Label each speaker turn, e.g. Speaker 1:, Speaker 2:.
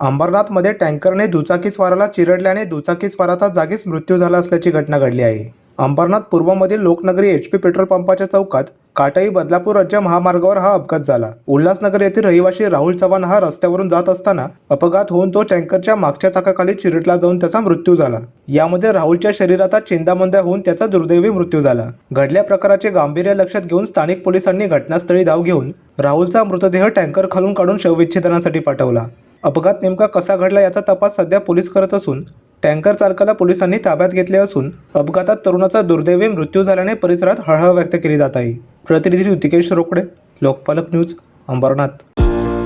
Speaker 1: अंबरनाथमध्ये टँकरने दुचाकीस्वाराला चिरडल्याने दुचाकीस्वाराचा जागीच मृत्यू झाला असल्याची घटना घडली आहे. अंबरनाथ पूर्वमधील लोकनगरी एच पी पेट्रोल पंपाच्या चौकात काटाई बदलापूर राज्य महामार्गावर हा अपघात झाला. उल्हासनगर येथील रहिवाशी राहुल चव्हाण हा रस्त्यावरून जात असताना अपघात होऊन तो टँकरच्या मागच्या चाकाखाली चिरटला जाऊन त्याचा मृत्यू झाला. यामध्ये राहुलच्या शरीराचा चिंदामंद्या होऊन त्याचा दुर्दैवी मृत्यू झाला. घडल्या प्रकाराचे गांभीर्य लक्षात घेऊन स्थानिक पोलिसांनी घटनास्थळी धाव घेऊन राहुलचा मृतदेह टँकर खालून काढून शवविच्छेदनासाठी पाठवला. अपघात नेमका कसा घडला याचा तपास सध्या पोलीस करत असून टँकर चालकाला पोलिसांनी ताब्यात घेतले असून अपघातात तरुणाचा दुर्दैवी मृत्यू झाल्याने परिसरात हळहळ व्यक्त केली जात आहे. प्रतिनिधी ऋतिकेश रोकडे लोकपालक न्यूज अंबरनाथ.